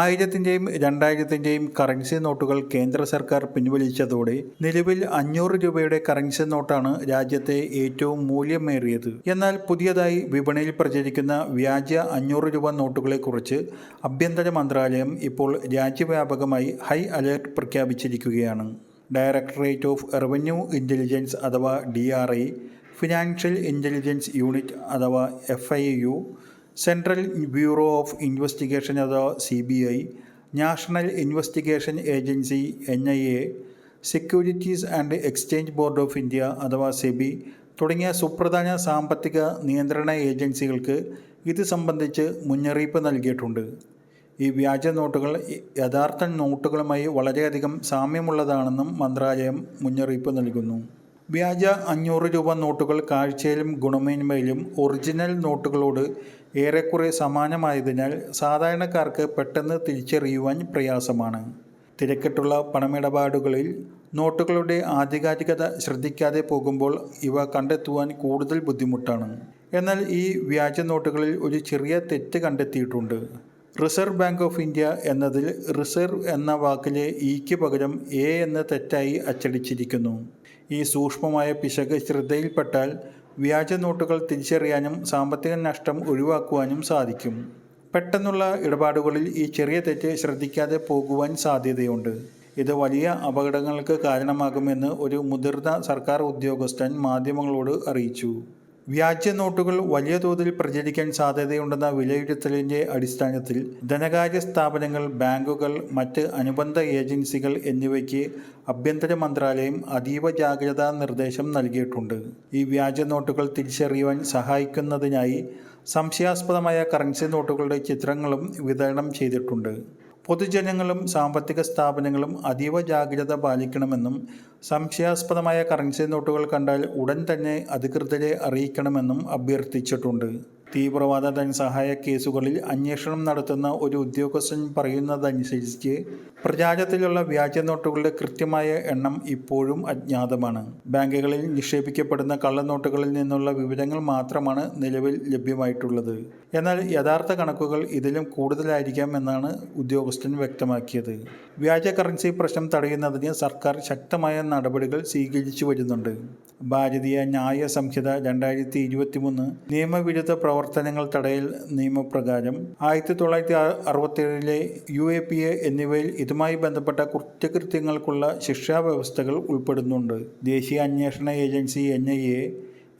ആയിരത്തിന്റെയും രണ്ടായിരത്തിന്റെയും currency നോട്ടുകൾ കേന്ദ്ര സർക്കാർ പിൻവലിച്ചതോടെ നിലവിൽ അഞ്ഞൂറ് രൂപയുടെ കറൻസി നോട്ടാണ് രാജ്യത്തെ ഏറ്റവും മൂല്യമേറിയത്. എന്നാൽ പുതിയതായി വിപണിയിൽ പ്രചരിക്കുന്ന വ്യാജ അഞ്ഞൂറ് രൂപ നോട്ടുകളെക്കുറിച്ച് ആഭ്യന്തര മന്ത്രാലയം ഇപ്പോൾ രാജ്യവ്യാപകമായി ഹൈ അലേർട്ട് പ്രഖ്യാപിച്ചിരിക്കുകയാണ്. ഡയറക്ടറേറ്റ് ഓഫ് റവന്യൂ ഇന്റലിജൻസ് അഥവാ ഡി ഫിനാൻഷ്യൽ ഇന്റലിജൻസ് യൂണിറ്റ് അഥവാ F central bureau of investigation അഥവാ C B I national investigation agency N I A securities and exchange board of India അഥവാ സെബി തുടങ്ങിയ സുപ്രധാന സാമ്പത്തിക നിയന്ത്രണ ഏജൻസികൾക്ക് ഇത് സംബന്ധിച്ച് മുന്നറിയിപ്പ് നൽകിയിട്ടുണ്ട്. ഈ വ്യാജ നോട്ടുകൾ യഥാർത്ഥ നോട്ടുകളുമായി വളരെയധികം സാമ്യമുള്ളതാണെന്നും മന്ത്രാലയം മുന്നറിയിപ്പ് നൽകുന്നു. വ്യാജ അഞ്ഞൂറ് രൂപ നോട്ടുകൾ കാഴ്ചയിലും ഗുണമേന്മയിലും ഒറിജിനൽ നോട്ടുകളോട് ഏറെക്കുറെ സമാനമായതിനാൽ സാധാരണക്കാർക്ക് പെട്ടെന്ന് തിരിച്ചറിയുവാൻ പ്രയാസമാണ്. തിരക്കിട്ടുള്ള പണമിടപാടുകളിൽ നോട്ടുകളുടെ ആധികാരികത ശ്രദ്ധിക്കാതെ പോകുമ്പോൾ ഇവ കണ്ടെത്തുവാൻ കൂടുതൽ ബുദ്ധിമുട്ടാണ്. എന്നാൽ ഈ വ്യാജ നോട്ടുകളിൽ ഒരു ചെറിയ തെറ്റ് കണ്ടെത്തിയിട്ടുണ്ട്. റിസർവ് ബാങ്ക് ഓഫ് ഇന്ത്യ എന്നതിൽ റിസർവ് എന്ന വാക്കിലെ ഇക്ക് പകരം എ എന്ന തെറ്റായി അച്ചടിച്ചിരിക്കുന്നു. ഈ സൂക്ഷ്മമായ പിശക് ശ്രദ്ധയിൽപ്പെട്ടാൽ വ്യാജ നോട്ടുകൾ തിരിച്ചറിയാനും സാമ്പത്തിക നഷ്ടം ഒഴിവാക്കുവാനും സാധിക്കും. പെട്ടെന്നുള്ള ഇടപാടുകളിൽ ഈ ചെറിയ തെറ്റ് ശ്രദ്ധിക്കാതെ പോകുവാൻ സാധ്യതയുണ്ട്. ഇത് വലിയ അപകടങ്ങൾക്ക് കാരണമാകുമെന്ന് ഒരു മുതിർന്ന സർക്കാർ ഉദ്യോഗസ്ഥൻ മാധ്യമങ്ങളോട് അറിയിച്ചു. വ്യാജ നോട്ടുകൾ വലിയ തോതിൽ പ്രചരിക്കാൻ സാധ്യതയുണ്ടെന്ന വിലയിരുത്തലിന്റെ അടിസ്ഥാനത്തിൽ ധനകാര്യ സ്ഥാപനങ്ങൾ ബാങ്കുകൾ മറ്റ് അനുബന്ധ ഏജൻസികൾ എന്നിവയ്ക്ക് ആഭ്യന്തര മന്ത്രാലയം അതീവ ജാഗ്രതാ നിർദ്ദേശം നൽകിയിട്ടുണ്ട്. ഈ വ്യാജ നോട്ടുകൾ തിരിച്ചറിയുവാൻ സഹായിക്കുന്നതിനായി സംശയാസ്പദമായ കറൻസി നോട്ടുകളുടെ ചിത്രങ്ങളും വിതരണം ചെയ്തിട്ടുണ്ട്. പൊതുജനങ്ങളും സാമ്പത്തിക സ്ഥാപനങ്ങളും അതീവ ജാഗ്രത പാലിക്കണമെന്നും സംശയാസ്പദമായ കറൻസി നോട്ടുകൾ കണ്ടാൽ ഉടൻ തന്നെ അധികൃതരെ അറിയിക്കണമെന്നും അഭ്യർത്ഥിച്ചിട്ടുണ്ട്. തീവ്രവാദ ധനസഹായ കേസുകളിൽ അന്വേഷണം നടത്തുന്ന ഒരു ഉദ്യോഗസ്ഥൻ പറയുന്നതനുസരിച്ച് പ്രചാരത്തിലുള്ള വ്യാജ നോട്ടുകളുടെ കൃത്യമായ എണ്ണം ഇപ്പോഴും അജ്ഞാതമാണ്. ബാങ്കുകളിൽ നിക്ഷേപിക്കപ്പെടുന്ന കള്ളനോട്ടുകളിൽ നിന്നുള്ള വിവരങ്ങൾ മാത്രമാണ് നിലവിൽ ലഭ്യമായിട്ടുള്ളത്. എന്നാൽ യഥാർത്ഥ കണക്കുകൾ ഇതിലും കൂടുതലായിരിക്കാം എന്നാണ് ഉദ്യോഗസ്ഥൻ വ്യക്തമാക്കിയത്. വ്യാജ കറൻസി പ്രശ്നം തടയുന്നതിന് സർക്കാർ ശക്തമായ നടപടികൾ സ്വീകരിച്ചു വരുന്നുണ്ട്. ഭാരതീയ ന്യായ സംഹിത രണ്ടായിരത്തി ഇരുപത്തി മൂന്ന് നിയമവിരുദ്ധ പ്രവർത്തനങ്ങൾ തടയൽ നിയമപ്രകാരം ആയിരത്തി തൊള്ളായിരത്തി അറുപത്തേഴിലെ യു എ പി എ എന്നിവയിൽ ഇതുമായി ബന്ധപ്പെട്ട കുറ്റകൃത്യങ്ങൾക്കുള്ള ശിക്ഷാ വ്യവസ്ഥകൾ ഉൾപ്പെടുന്നുണ്ട്. ദേശീയ അന്വേഷണ agency N I A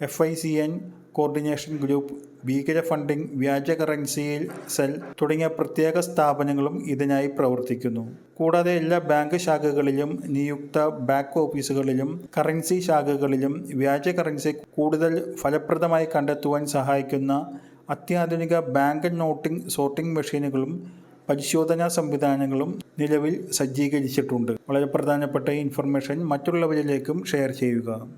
F I C N coordination group ഭീകര ഫണ്ടിംഗ് വ്യാജ കറൻസിയിൽ സെൽ തുടങ്ങിയ പ്രത്യേക സ്ഥാപനങ്ങളും ഇതിനായി പ്രവർത്തിക്കുന്നു. കൂടാതെ എല്ലാ ബാങ്ക് ശാഖകളിലും നിയുക്ത ബാക്ക് ഓഫീസുകളിലും കറൻസി ശാഖകളിലും വ്യാജ കറൻസി കൂടുതൽ ഫലപ്രദമായി കണ്ടെത്തുവാൻ സഹായിക്കുന്ന അത്യാധുനിക ബാങ്ക് നോട്ടിംഗ് സോർട്ടിംഗ് മെഷീനുകളും പരിശോധനാ സംവിധാനങ്ങളും നിലവിൽ സജ്ജീകരിച്ചിട്ടുണ്ട്. വളരെ പ്രധാനപ്പെട്ട ഇൻഫർമേഷൻ മറ്റുള്ളവരിലേക്കും ഷെയർ ചെയ്യുക.